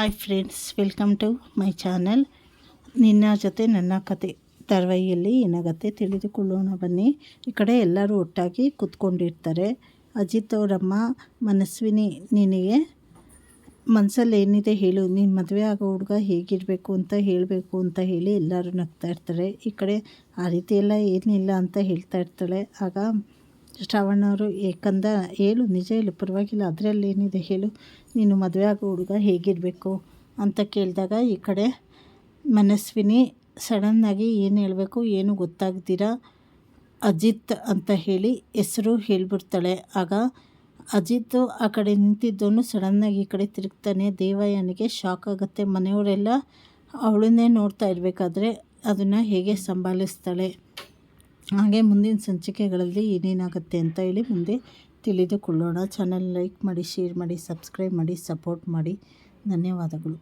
Hi friends welcome to my channel ನಿನ್ನ ಜೊತೆ ನನ್ನ ಕತೆ ಧಾರಾವಾಹಿಯಲ್ಲಿ ಏನಾಗತ್ತೆ ತಿಳಿದುಕೊಳ್ಳೋಣ ಬನ್ನಿ. ಈ ಕಡೆ ಎಲ್ಲರೂ ಒಟ್ಟಾಗಿ ಕೂತ್ಕೊಂಡಿರ್ತಾರೆ. ಅಜಿತ್ ಅವರಮ್ಮ, ಮನಸ್ವಿನಿ, ನಿನಗೆ ಮನಸ್ಸಲ್ಲಿ ಏನಿದೆ ಹೇಳು. ನೀನು ಮದುವೆ ಆಗೋ ಹುಡುಗ ಹೇಗಿರಬೇಕು ಅಂತ ಹೇಳಬೇಕು ಅಂತ ಹೇಳಿ ಎಲ್ಲರೂ ನಗ್ತಾ ಇರ್ತಾರೆ. ಈ ಕಡೆ ಆ ರೀತಿ ಎಲ್ಲ ಏನಿಲ್ಲ ಅಂತ ಹೇಳ್ತಾ ಇರ್ತಾಳೆ. ಆಗ ಶ್ರಾವಣ ಅವರು ಏಕಂದ, ಹೇಳು, ನಿಜ ಹೇಳು, ಪರವಾಗಿಲ್ಲ, ಅದರಲ್ಲಿ ಏನಿದೆ ಹೇಳು, ನೀನು ಮದುವೆ ಆಗೋ ಹುಡುಗ ಹೇಗಿರಬೇಕು ಅಂತ ಕೇಳಿದಾಗ ಈ ಕಡೆ ಮನಸ್ವಿನಿ ಸಡನ್ನಾಗಿ ಏನು ಹೇಳಬೇಕು, ಏನು ಗೊತ್ತಾಗ್ದಿರ? ಅಜಿತ್ ಅಂತ ಹೇಳಿ ಹೆಸರು ಹೇಳ್ಬಿಡ್ತಾಳೆ. ಆಗ ಅಜಿತ್ ಆ ಕಡೆ ನಿಂತಿದ್ದವನು ಸಡನ್ನಾಗಿ ಈ ಕಡೆ ತಿರುಗ್ತಾನೆ. ದೇವಯ್ಯನಿಗೆ ಶಾಕ್ ಆಗುತ್ತೆ. ಮನೆಯವರೆಲ್ಲ ಅವಳನ್ನೇ ನೋಡ್ತಾ ಇರಬೇಕಾದ್ರೆ ಅದನ್ನು ಹೇಗೆ ಸಂಭಾಳಿಸ್ತಾಳೆ ಹಾಗೆ ಮುಂದಿನ ಸಂಚಿಕೆಗಳಲ್ಲಿ ಏನೇನಾಗುತ್ತೆ ಅಂತ ಹೇಳಿ ಮುಂದೆ ತಿಳಿದುಕೊಳ್ಳೋಣ. ಚಾನಲ್ ಲೈಕ್ ಮಾಡಿ ಶೇರ್ ಮಾಡಿ ಸಬ್ಸ್ಕ್ರೈಬ್ ಮಾಡಿ ಸಪೋರ್ಟ್ ಮಾಡಿ. ಧನ್ಯವಾದಗಳು.